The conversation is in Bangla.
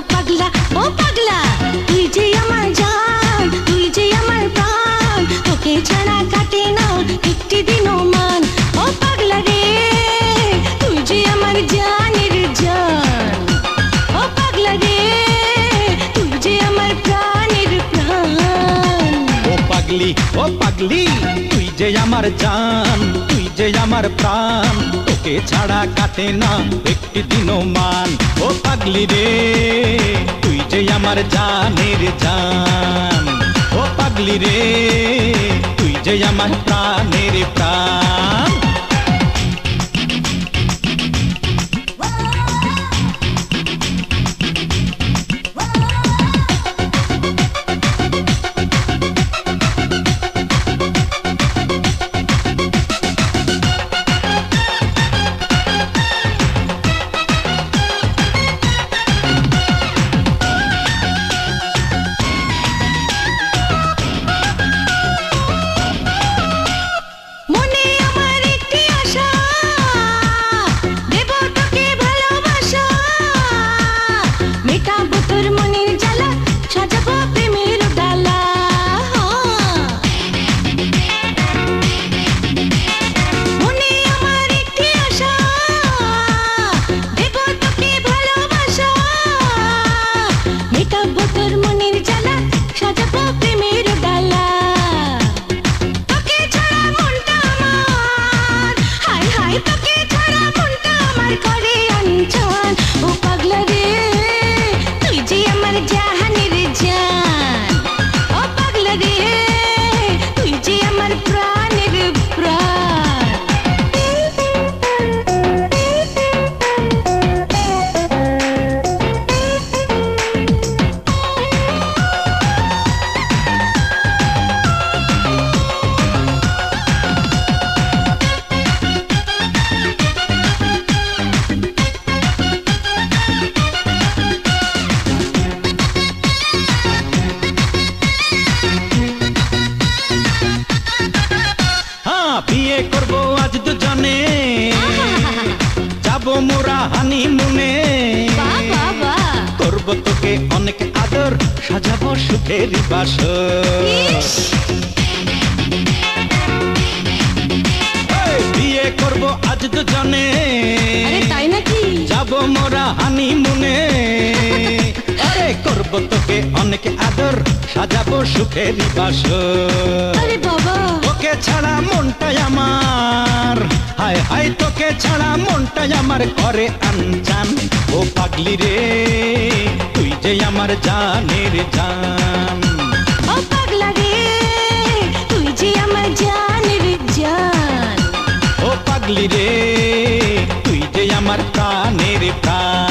ও পাগলা তুই যে আমার জান তুই যে আমার প্রাণ তোকে ছাড়া কাটে না একটি দিনও মান ও পাগলা রে তুই যে আমার জানের জান ও পাগলা রে তুই যে আমার প্রাণের প্রাণ ও পাগলি ও পাগলি তুই যে আমার জান তুই যে আমার প্রাণ তোকে ছাড়া কাটে না, একটি দিনও মান। ও পাগলি রে, তুই যে আমার জানের জান। ও পাগলি রে, তুই যে আমার প্রাণের প্রাণ। করব আজ দুজনে। যাব মোরা বাবা করব তোকে অনেক আদর সাজাবো সুখের বাসর। বিয়ে করব আজ দুজনে। তাই নাকি? যাব মোরা হানিমুনে। আরে করব তোকে অনেক আদর সাজাবো সুখের বাসর। আরে বাবা। তোকে ছাড়া মনটা আমার। হায় হায় তোকে ছাড়া মনটা আমার করে আনজান। ও পাগলি রে তুই যে আমার জানের জান। ও তুই যে আমার জানের জান। ও পাগলি রে তুই যে আমার প্রাণের প্রাণ।